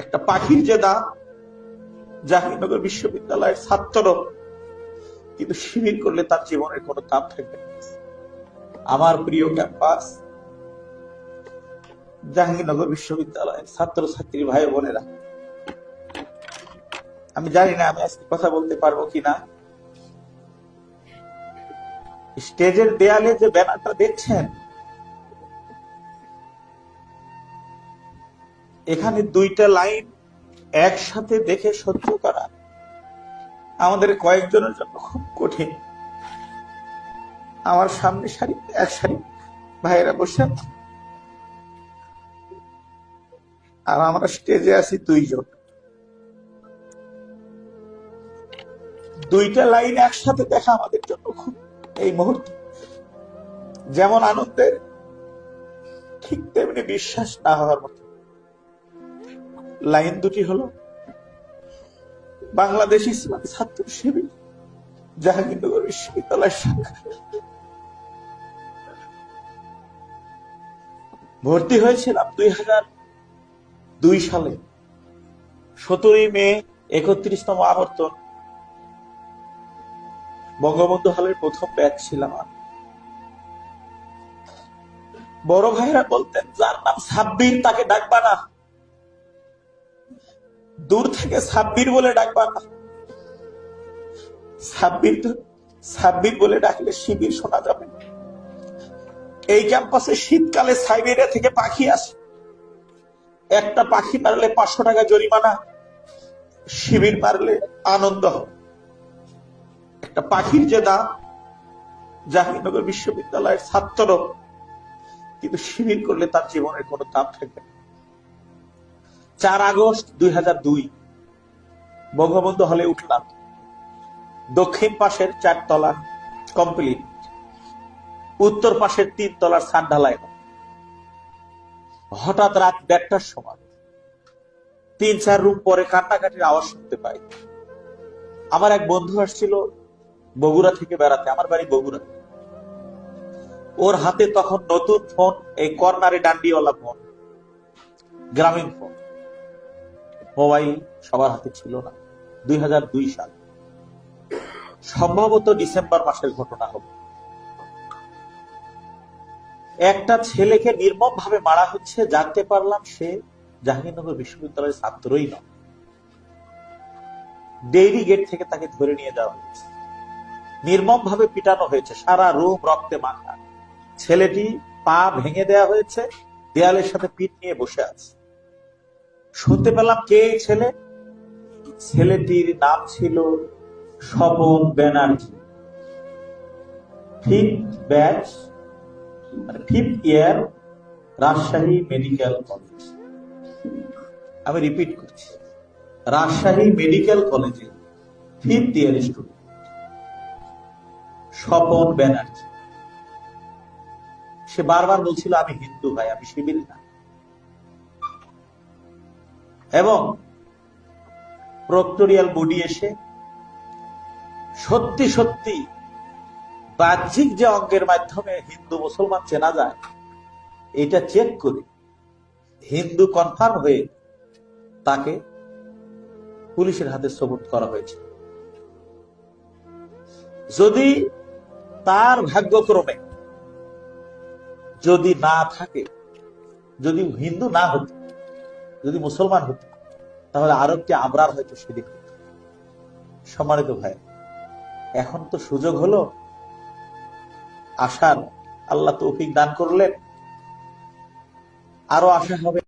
একটা পাখির যে দাম জাহাঙ্গীরনগর বিশ্ববিদ্যালয়ের ছাত্র কিন্তু শিবির করলে তার জীবনের কোনো দাম থাকবে আমার প্রিয় ক্যাম্পাস, জাহাঙ্গীরনগর বিশ্ববিদ্যালয়ের ছাত্র ছাত্রী ভাই বোনেরা। আমি জানি না আমি আজকে কথা বলতে পারব কিনা। স্টেজের দেয়ালে যে ব্যানারটা দেখছেন এখানে দুইটা লাইন একসাথে দেখে সহ্য করা আমাদের কয়েকজনের জন্য খুব কঠিন। আমার সামনে সারি এক সারি ভাইয়েরা বসে আর আমরা স্টেজে আছি দুইজন। দুইটা লাইন একসাথে দেখা আমাদের জন্য খুব এই মুহূর্তে। যেমন আনন্দের, ঠিক তেমনি বিশ্বাস না হওয়ার মতো। লাইন দুটি হলো, বাংলাদেশ ছাত্র শিবির, জাহাঙ্গীরনগর বিশ্ববিদ্যালয় শাখা। ভর্তি হয়েছিলাম দুই হাজার দুই সালে, সতেরোই মে একত্রিশতম আবর্তন। বঙ্গবন্ধু হলের প্রথম ব্যাচ ছিলাম বড় ভাইরা বলতেন, যার নাম সাব্বির, তাকে ডাকবা না। দূর থেকে সাব্বির বলে ডাকবা না। সাব্বির সাব্বির বলে ডাকলে শিবির শোনা যাবে এই ক্যাম্পাসে শীতকালে সাইবেরিয়া থেকে পাখি আসে। একটা পাখি মারলে পাঁচশো টাকা জরিমানা, শিবির মারলে আনন্দ একটা পাখির যে দাম, জাহাঙ্গীরনগর বিশ্ববিদ্যালয়ের ছাত্র, কিন্তু শিবির করলে তার জীবনের কোনো দাম থাকবে না। চার আগস্ট দুই হাজার দুই। বঙ্গবন্ধু হলে উঠলাম। দক্ষিণ পাশের চারতলা কমপ্লিট। উত্তর পাশের তিন তলার ছাদ ঢালাই হঠাৎ রাত দেড়টার সময় তিন চার রুম পরে কান্নাকাটির আওয়াজ শুনতে পাই। আমার এক বন্ধু আসছিল বগুড়া থেকে বেড়াতে, আমার বাড়ি বগুড়া। ওর হাতে তখন নতুন ফোন, এই কর্নারে ডান্ডিওয়ালা ফোন, গ্রামীণ ফোন। মোবাইল সবার হাতে ছিল না। দুই সাল। সম্ভবত ডিসেম্বর মাসের ঘটনা হবে। একটা ছেলেকে নির্মম ভাবে মারা হচ্ছে, জানতে পারলাম সে জাহাঙ্গীরনগর বিশ্ববিদ্যালয়ের ছাত্রই নয়। ডেইরি গেট থেকে তাকে ধরে নিয়ে যাওয়া হয়েছে। নির্মম ভাবে পিটানো হয়েছে, সারা রুম রক্তে মাখা। ছেলেটি পা ভেঙে দেয়া হয়েছে, দেয়ালের সাথে পিঠ নিয়ে বসে আছে। শুনতে পেলাম কে ছেলে? ছেলেটির নাম ছিল স্বপন ব্যানার্জি। ফিফথ ব্যাচ মানে fifth year, Rajshahi medical college. আমি রিপিট করছি। রাজশাহী মেডিকেল কলেজে fifth year student. Swapan Banerjee. সে বারবার বলছিল, আমি হিন্দু ভাই, আমি শিবির না। এবং প্রক্টোরিয়াল বডি এসে সত্যি সত্যি বাহ্যিক যে অঙ্গের মাধ্যমে হিন্দু মুসলমান চেনা যায়, এটা চেক করে হিন্দু কনফার্ম হয়ে তাকে পুলিশের হাতে সবুত করা হয়েছে। যদি তার ভাগ্যক্রমে যদি না থাকে, যদি হিন্দু না হতো যদি মুসলমান হতো, তাহলে আরও একটি আবরার হয়তো সেদিক হতো। সম্মানিত ভাই, এখন তো সুযোগ হলো আসার আল্লাহ তৌফিক দান করলেন আরও আশা হবে